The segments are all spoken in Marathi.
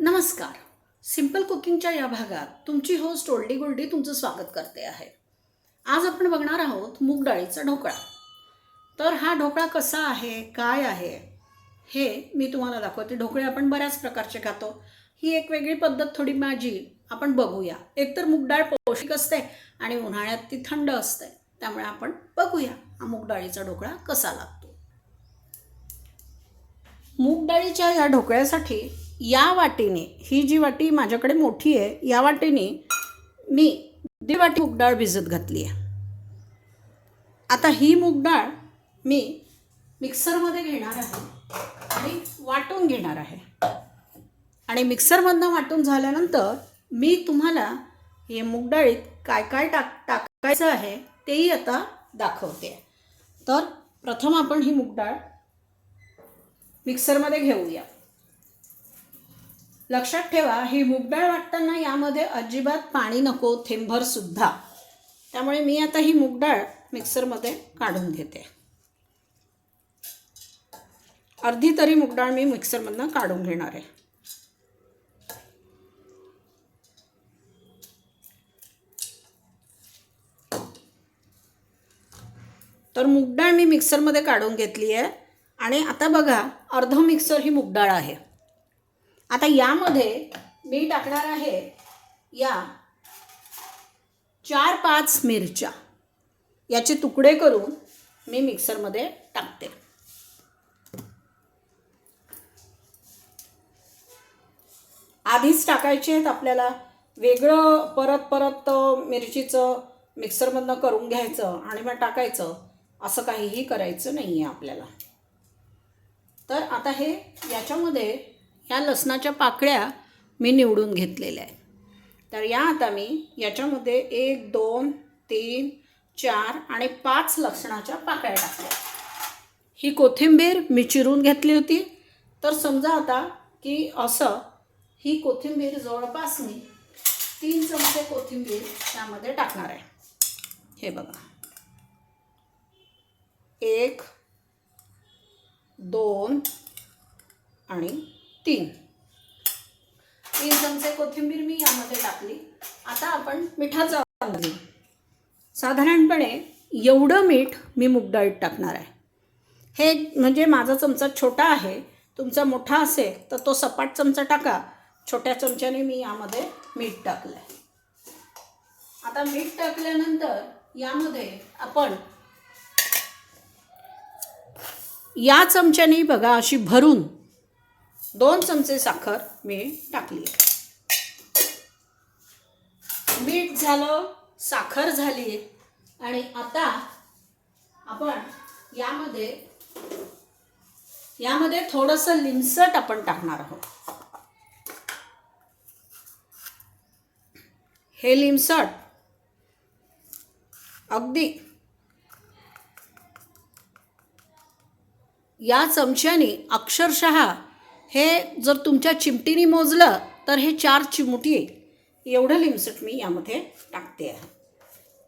नमस्कार. सिंपल कुकिंगच्या या भागात तुमची होस्ट ओल्डी गोल्डी तुमचं स्वागत करते आहे. आज आपण बघणार आहोत मूग डाळीचा ढोकळा. तर हा ढोकळा कसा आहे काय आहे हे मी तुम्हाला दाखवते. ढोकळे आपण बऱ्याच प्रकारचे खातो. ही एक वेगळी पद्धत थोडी माझी. आपण बघूया. एकतर मूग डाळ पौष्टिक असते आणि उन्हाळ्यात ती थंड असते. त्यामुळे आपण बघूया हा मूग डाळीचा ढोकळा कसा लागतो. मूग डाळीच्या या ढोकळ्यासाठी या वाटीने ही जी वाटी माझ्याकडे मोठी आहे या वाटीने मी दीड वाटी मूग डाळ भिजत घातली आहे. आता ही मूग डाळ मी मिक्सरमध्ये घेणार आहे आणि वाटून घेणार आहे. आणि मिक्सरमधनं वाटून झाल्यानंतर मी तुम्हाला हे मूग डाळीत काय काय टाक टाकायचं आहे तेही आता दाखवते. तर प्रथम आपण ही मूग डाळ मिक्सरमध्ये घेऊया. लक्षात ठेवा ही मूगडाळ वाटताना यामध्ये अजिबात पाणी नको थेंभर सुद्धा. त्यामुळे मी आता ही मूगडाळ मिक्सरमध्ये काढून घेते. अर्धी तरी मूगडाळ मी मिक्सरमधनं काढून घेणार आहे. तर मूगडाळ मी मिक्सरमध्ये काढून घेतली आहे. आणि आता बघा अर्ध मिक्सर ही मूगडाळ आहे. आता यामध्ये मी टाकणार आहे या चार पाच मिरच्या. याचे तुकडे करून मी मिक्सरमध्ये टाकते. आधीच टाकायचे आहेत आपल्याला. वेगळं परत परत मिरचीचं मिक्सरमधनं करून घ्यायचं आणि मग टाकायचं. असं काहीही करायचं नाही आहे आपल्याला. तर आता हे याच्यामध्ये या लसणाच्या पाकळ्या मी निवडून घेतलेल्या आहेत. तर या आता मी याच्यामध्ये एक दोन तीन चार आणि पाच लसणाच्या पाकळ्या टाकल्या. ही कोथिंबीर मी चिरून घेतली होती. तर समजा आता की असं ही कोथिंबीर जवळपास मी तीन चमचे कोथिंबीर त्यामध्ये टाकणार आहे. हे बघा. एक दोन आणि तीन. तीन चमचे कोथिंबीर मी यामध्ये टाकली. आता आपण मिठाचा साधारणपणे एवढं मीठ मी मुगडाळीत टाकणार आहे. हे म्हणजे माझा चमचा छोटा आहे. तुमचा मोठा असेल तर तो सपाट चमचा टाका. छोट्या चमच्याने मी यामध्ये मीठ टाकलं आहे आता मीठ टाकल्यानंतर यामध्ये आपण या चमच्याने बघा अशी भरून दोन चमचे साखर मी टाकली. मीठ झालं साखर झाली. आणि आता आपण यामध्ये यामध्ये थोडंसं लिंसट आपण टाकणार आहोत. हे लिमसट अगदी या चमच्याने अक्षरशः हे जर तुमच्या चिमटीने मोजलं तर हे चार चिमुटी एवढं लिमसट मी यामध्ये टाकते आहे.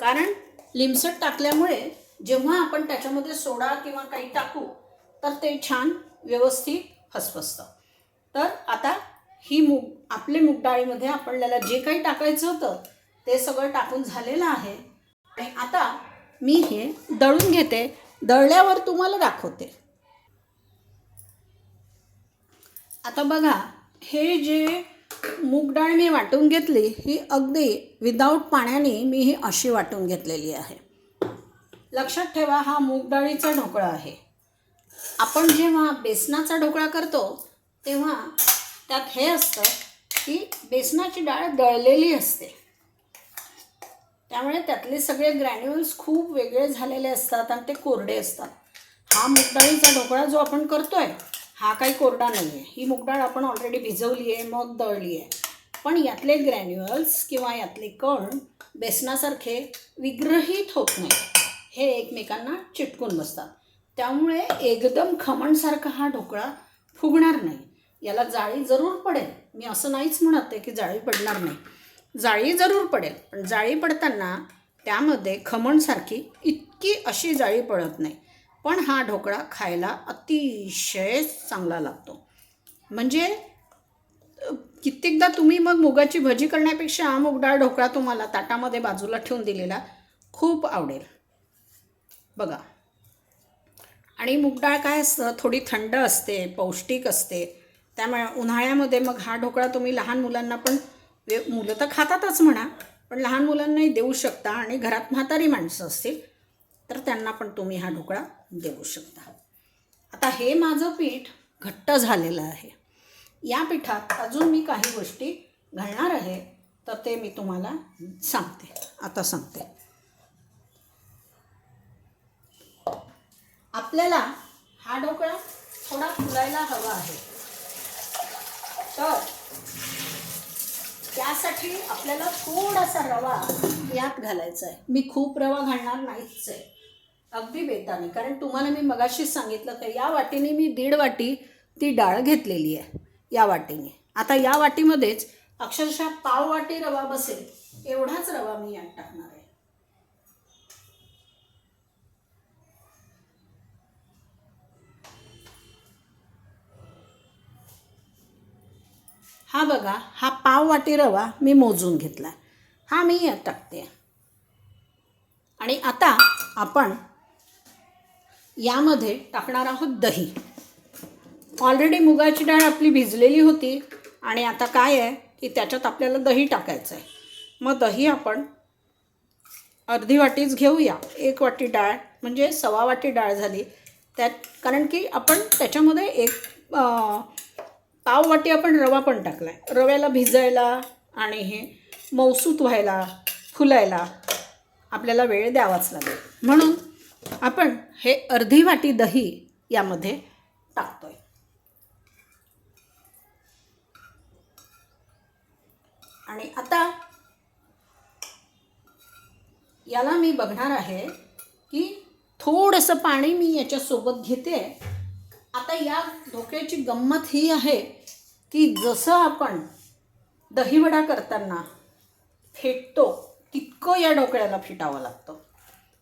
कारण लिमसट टाकल्यामुळे जेव्हा आपण त्याच्यामध्ये सोडा किंवा काही टाकू तर ते छान व्यवस्थित फसफसतं. तर आता ही मूग आपले मुगडाळीमध्ये आपल्याला जे काही टाकायचं होतं ते सगळं टाकून झालेलं आहे. आणि आता मी हे दळून घेते. दळल्यावर तुम्हाला दाखवते. आता बघा हे जे मूग डाळ मी वाटून घेतली ही अगदी विदाऊट पाण्याने मी ही अशी वाटून घेतलेली आहे. लक्षात ठेवा हा मूग डाळीचा ढोकळा आहे. आपण जेव्हा बेसनाचा ढोकळा करतो तेव्हा त्यात हे असतं की बेसनाची डाळ दळलेली असते. त्यामुळे त्यातले सगळे ग्रॅन्युअल्स खूप वेगळे झालेले असतात आणि ते कोरडे असतात. हा मूग डाळीचा ढोकळा जो आपण करतोय हा काही कोरडा नाही आहे ही मूग डाळ आपण ऑलरेडी भिजवली आहे मग दळली आहे पण यातले ग्रॅन्युअल्स किंवा यातले कण बेसनासारखे विग्रहित होत नाही हे एकमेकांना चिटकून बसतात. त्यामुळे एकदम खमणसारखा हा ढोकळा फुगणार नाही. याला जाळी जरूर पडेल. मी असं नाहीच म्हणत आहे की जाळी पडणार नाही. जाळी जरूर पडेल पण जाळी पडताना त्यामध्ये खमणसारखी इतकी अशी जाळी पडत नाही. पण हा ढोकळा खायला अतिशय चांगला लागतो. म्हणजे कित्येकदा तुम्ही मग मुगाची भजी करण्यापेक्षा मुगडाळ ढोकळा तुम्हाला ताटामध्ये बाजूला ठेवून दिलेला खूप आवडेल. बघा. आणि मुगडाळ काय असतं? थोडी थंड असते पौष्टिक असते. त्यामुळे उन्हाळ्यामध्ये मग हा ढोकळा तुम्ही लहान मुलांना पण वे मुलं तर खातातच म्हणा पण लहान मुलांनाही देऊ शकता आणि घरात म्हातारी माणसं असतील तर त्यांना पण तुम्ही हा ढोकळा देऊ शकता. आता हे माझं पीठ घट्ट झालेलं आहे. या पिठात अजून मी काही गोष्टी घालणार आहे तर ते मी तुम्हाला सांगते. आता सांगते. आपल्याला हा ढोकळा थोडा फुलायला हवा आहे. तर त्यासाठी आपल्याला थोडासा रवा यात घालायचा आहे. मी खूप रवा घालणार नाहीच आहे. अगदी बेताने. कारण तुम्हाला मी मगाशीच सांगितलं तर या वाटीने मी दीड वाटी ती डाळ घेतलेली आहे या वाटीने. आता या वाटीमध्येच अक्षरशः पाव वाटी रवा बसेल एवढाच रवा मी यात टाकणार आहे. हा बघा हा पाव वाटी रवा मी मोजून घेतला हा मी यात टाकते. आणि आता आपण यामध्ये टाकणार आहोत दही. ऑलरेडी मुगाची डाळ आपली भिजलेली होती आणि आता काय आहे की त्याच्यात आपल्याला दही टाकायचं आहे मग दही आपण अर्धी वाटीच घेऊया. एक वाटी डाळ म्हणजे सव्वा वाटी डाळ झाली. त्यात कारण की आपण त्याच्यामध्ये एक पाव वाटी आपण रवा पण टाकला आहे रव्याला भिजायला आणि हे मौसूत व्हायला फुलायला आपल्याला वेळ द्यावाच लागेल. म्हणून आपण हे अर्धी वाटी दही यामध्ये टाकतोय. आणि आता याला मी बघणार आहे की थोडंसं पाणी मी याच्यासोबत घेते. आता या धोक्याची गंमत ही आहे की जसं आपण दहीवडा करताना फेटतो तितकं या ढोकळ्याला फेटावं लागतं.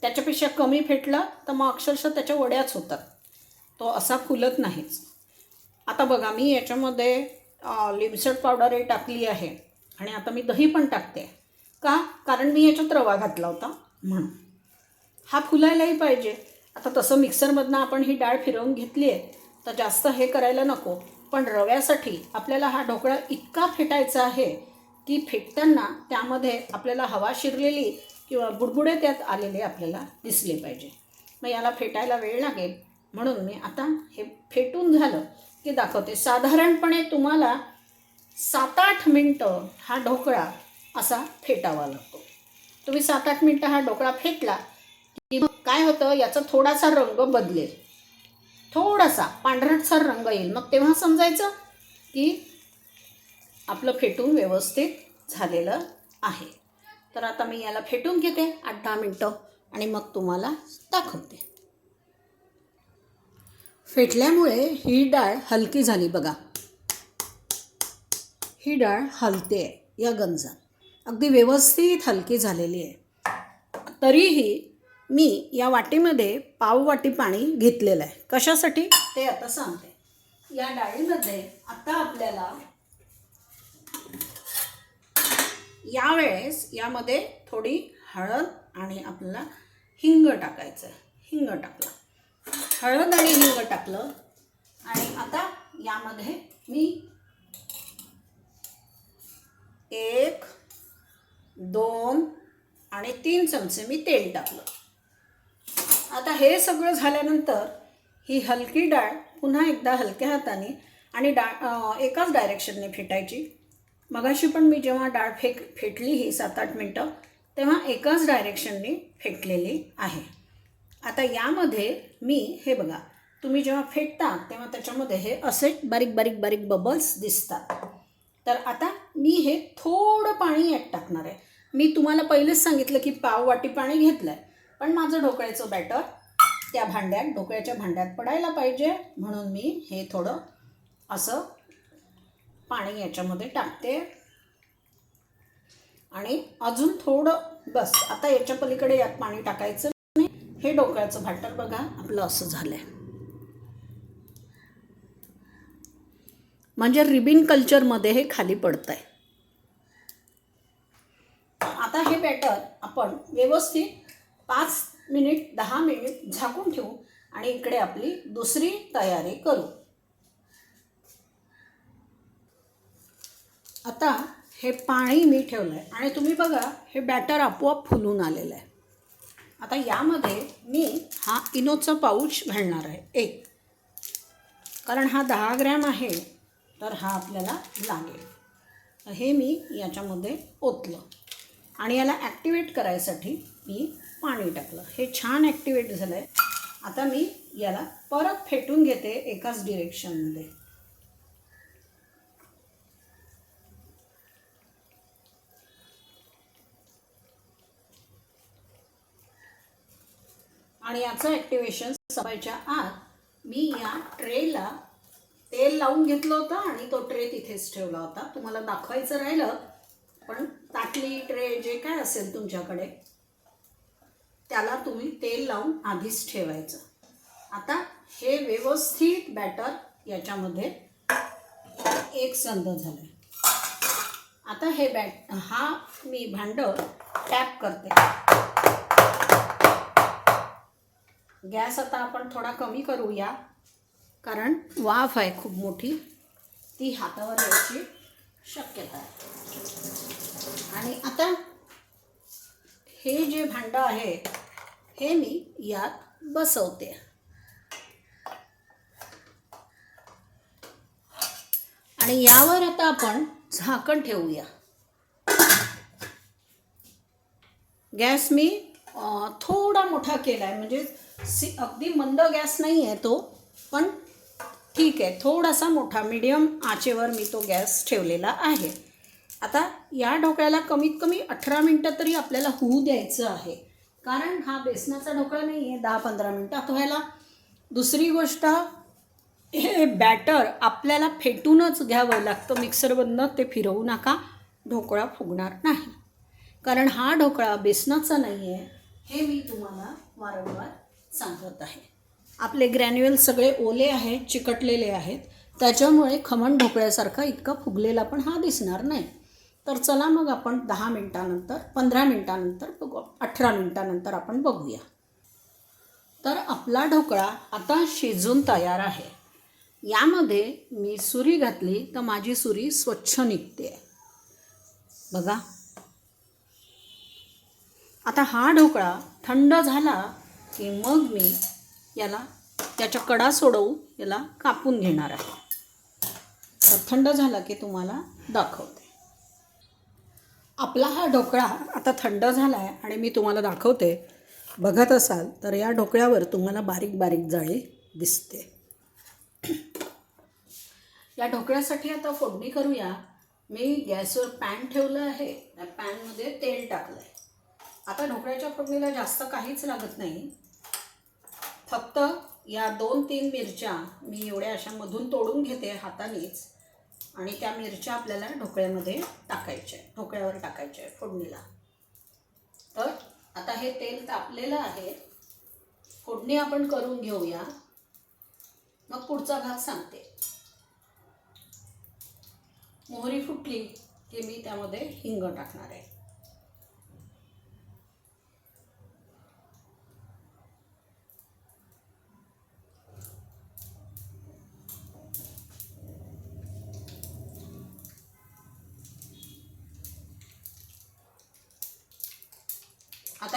त्याच्यापेक्षा कमी फेटलं तर मग अक्षरशः त्याच्या वड्याच होतात. तो असा फुलत नाहीच. आता बघा मी याच्यामध्ये अ, लिमसट पावडरही टाकली आहे आणि आता मी दही पण टाकते. का? कारण मी याच्यात रवा घातला होता म्हणून. हा फुलायलाही पाहिजे. आता तसं मिक्सरमधनं आपण ही डाळ फिरवून घेतली आहे तर जास्त हे करायला नको. पण रव्यासाठी आपल्याला हा ढोकळा इतका फेटायचा आहे की फेटताना त्यामध्ये आपल्याला हवा शिरलेली किंवा बुडबुडे त्यात आलेले आपल्याला दिसले पाहिजे. मग याला फेटायला वेळ लागेल. म्हणून मी आता हे फेटून झालं की दाखवते. साधारणपणे तुम्हाला सात आठ मिनटं हा ढोकळा असा फेटावा लागतो. तुम्ही सात आठ मिनटं हा ढोकळा फेटला की मग काय होतं? याचा थोडासा रंग बदलेल. थोडासा पांढरटसर रंग येईल. मग तेव्हा समजायचं की आपलं फेटून व्यवस्थित झालेलं आहे. तर आता मी याला फेटून घेते आठ दहा मिनटं आणि मग तुम्हाला दाखवते. फेटल्यामुळे ही डाळ हलकी झाली बघा. ही डाळ हलते आहे या गंजात. अगदी व्यवस्थित हलकी झालेली आहे. तरीही मी या वाटीमध्ये पाव वाटी पाणी घेतलेलं आहे. कशासाठी? ते आता सांगते. या डाळीमध्ये आता आपल्याला यावेळेस यामध्ये थोडी हळद आणि आपल्याला हिंग टाकायचं आहे हिंग टाकलं. हळद आणि हिंग टाकलं. आणि आता यामध्ये मी एक दोन आणि तीन चमचे मी तेल टाकलं. आता हे सगळं झाल्यानंतर ही हलकी डाळ पुन्हा एकदा हलक्या हाताने आणि डाळ एकाच डायरेक्शनने फेटायची. मगाशी पण मी जेव्हा डाळ फेक फेटली ही सात आठ मिनटं तेव्हा एकाच डायरेक्शनने फेटलेली आहे. आता यामध्ये मी हे बघा तुम्ही जेव्हा फेटता तेव्हा त्याच्यामध्ये हे असे बारीक बारीक बारीक बबल्स दिसतात. तर आता मी हे थोडं पाणी यात टाकणार आहे. मी तुम्हाला पहिलेच सांगितलं की पाव वाटी पाणी घेतलं आहे पण माझं ढोकळ्याचं बॅटर त्या भांड्यात ढोकळ्याच्या भांड्यात पडायला पाहिजे म्हणून मी हे थोडं असं पाणी याच्यामध्ये टाकते. आणि अजून थोडं बस आता याच्या पलीकडे यात पाणी टाकायचं नाही. हे डोक्याचं भाटर बघा आपलं असं झालं आहे म्हणजे रिबिन कल्चरमध्ये हे खाली पडतं आहे आता हे बॅटर आपण व्यवस्थित पाच मिनिट दहा मिनिट झाकून ठेवू आणि इकडे आपली दुसरी तयारी करू. आता हे पाणी मी ठेवलं आहे आणि तुम्ही बघा हे बॅटर आपोआप फुलून आलेलं आहे. आता यामध्ये मी हा इनोचा पाऊच घालणार आहे एक. कारण हा दहा ग्रॅम आहे तर हा आपल्याला लागेल. तर हे मी याच्यामध्ये ओतलं. आणि याला ॲक्टिवेट करायसाठी मी पाणी टाकलं. हे छान ॲक्टिवेट झालं आहे आता मी याला परत फेटून घेते एकाच डिरेक्शनमध्ये आणि याचं ॲक्टिवेशन सवायच्या आत मी या ट्रेला तेल लावून घेतलं होतं आणि तो ट्रे तिथेच ठेवला होता. तुम्हाला दाखवायचं राहिलं पण ताटली ट्रे जे काय असेल तुमच्याकडे त्याला तुम्ही तेल लावून आधीच ठेवायचं. आता हे व्यवस्थित बॅटर याच्यामध्ये एक संद झालं आता हे बॅट हा मी भांडं टॅप करते. गॅस आता आपण थोडा कमी करूया. कारण वाफ आहे खूप मोठी. ती हातावर यायची शक्यता आहे. आणि आता हे जे भांडं आहे हे मी यात बसवते. आणि यावर आता आपण झाकण ठेवूया. गॅस मी थोडा मोठा केला आहे म्हणजे सी अगदी मंद गॅस नाही आहे तो पण ठीक आहे. थोडासा मोठा मिडियम आचेवर मी तो गॅस ठेवलेला आहे. आता या ढोकळ्याला कमीत कमी अठरा मिनटं तरी आपल्याला होऊ द्यायचं आहे. कारण हा बेसनाचा ढोकळा नाही आहे दहा पंधरा मिनटात व्हायला दुसरी गोष्ट हे बॅटर आपल्याला फेटूनच घ्यावं लागतं. मिक्सरमधनं ते फिरवू नका. ढोकळा फुगणार नाही. कारण हा ढोकळा बेसनाचा नाही आहे. हे मी तुम्हाला वारंवार सांगत आहे. आपले ग्रॅन्युअल सगळे ओले आहेत चिकटलेले आहेत. त्याच्यामुळे खमण ढोकळ्यासारखा इतका फुगलेला पण हा दिसणार नाही. तर चला मग आपण दहा मिनटानंतर पंधरा मिनटानंतर बघू. अठरा मिनटानंतर आपण बघूया. तर आपला ढोकळा आता शिजून तयार आहे. यामध्ये मी सुरी घातली तर माझी सुरी स्वच्छ निघते. बघा. आता हा ढोकळा थंड झाला की मग मी याला त्याच्या कडा सोडवून याला कापून घेणार आहे. तर थंड झाला की तुम्हाला दाखवते. आपला हा ढोकळा आता थंड झाला आहे आणि मी तुम्हाला दाखवते. बघत असाल तर या ढोकळ्यावर तुम्हाला बारीक बारीक जाळी दिसते. या ढोकळ्यासाठी आता फोडणी करूया. मी गॅसवर पॅन ठेवलं आहे. त्या पॅनमध्ये तेल टाकलं आहे आता ढोकळ्याच्या फोडणीला जास्त काहीच लागत नाही. फक्त या दोन तीन मिरच्या मी एवढ्या अशा मधून तोडून घेते हातानेच. आणि त्या मिरच्या आपल्याला ढोकळ्यामध्ये टाकायच्या आहे ढोकळ्यावर टाकायच्या आहे फोडणीला. तर आता हे तेल तापलेलं आहे. फोडणी आपण करून घेऊया. मग पुढचा भाग सांगते. मोहरी फुटली की मी त्यामध्ये हिंग टाकणार आहे.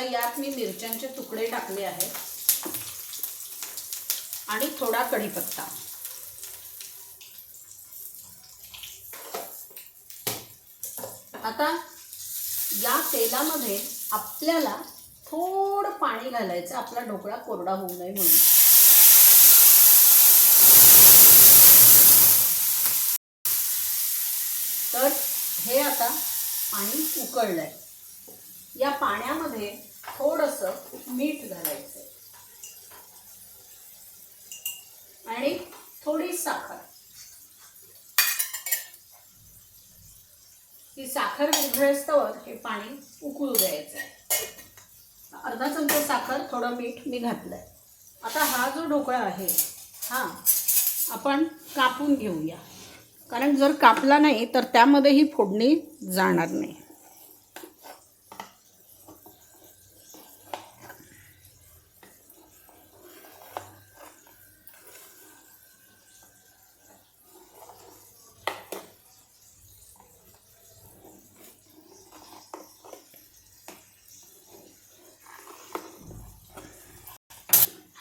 आता यात मी मिरच्यांचे तुकडे टाकले आहेत. आणि थोडा कढीपत्ता. आता या तेलामध्ये आपल्याला थोडं पाणी घालायचं आपला ढोकळा कोरडा होऊ नये म्हणून. तर हे आता पाणी उकळलं आहे या पाण्यामध्ये थोडंसं मीठ घालायचं आणि थोडी साखर. ही साखर विरघळस्तवर हे पाणी उकळू द्यायचं आहे अर्धा चमचा साखर थोडं मीठ मी घातलं आहे आता हा जो ढोकळा आहे हा आपण कापून घेऊया. कारण जर कापला नाही तर त्यामध्ये ही फोडणी जाणार नाही.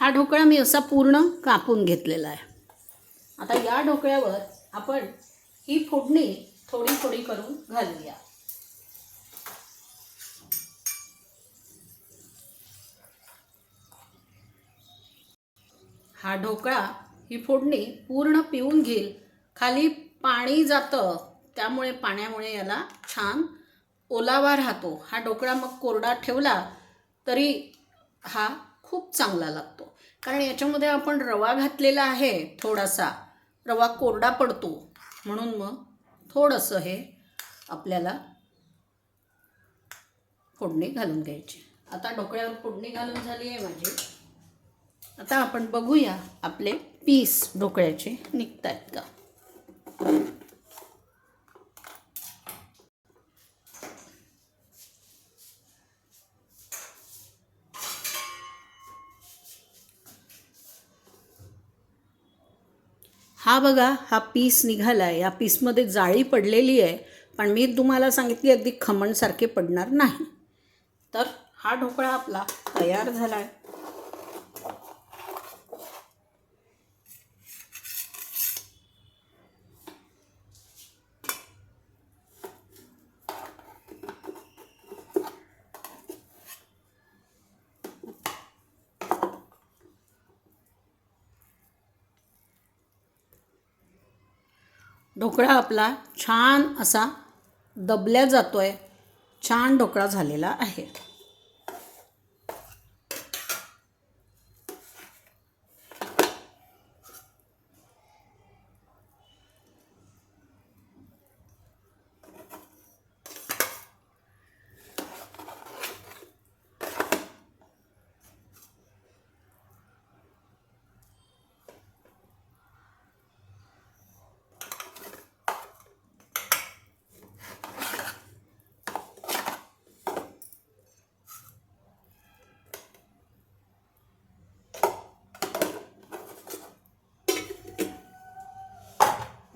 हा ढोकळा मी असा पूर्ण कापून घेतलेला आहे. आता या ढोकळ्यावर आपण ही फोडणी थोडी थोडी करून घालूया. हा ढोकळा ही फोडणी पूर्ण पिऊन घेईल. खाली पाणी जातं त्यामुळे पाण्यामुळे याला छान ओलावा राहतो. हा ढोकळा मग कोरडा ठेवला तरी हा खूप चांगला लागतो. कारण याच्यामध्ये आपण रवा घातलेला आहे थोडासा. रवा कोरडा पडतो. म्हणून मग थोडंसं हे आपल्याला फोडणी घालून घ्यायची. आता ढोकळ्यावर फोडणी घालून झाली आहे माझी. आता आपण बघूया आपले पीस ढोकळ्याचे निघत आहेत का. हा बघा हा पीस निघाला आहे या पीसमध्ये जाळी पडलेली आहे पण मी तुम्हाला सांगितली अगदी खमणसारखे पडणार नाही. तर हा ढोकळा आपला तयार झाला आहे ढोकळा आपला छान असा दबल्या जातो आहे छान ढोकळा झालेला आहे.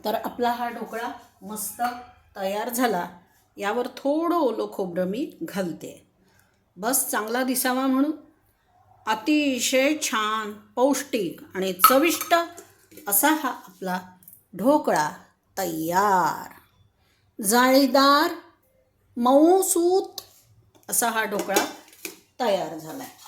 तर आपला हा ढोकळा मस्त तयार झाला. यावर थोडं ओलं खोबरं मी घालते. बस चांगला दिसावा म्हणून. अतिशय छान पौष्टिक आणि चविष्ट असा हा आपला ढोकळा तयार. जाळीदार मऊसूत असा हा ढोकळा तयार झाला आहे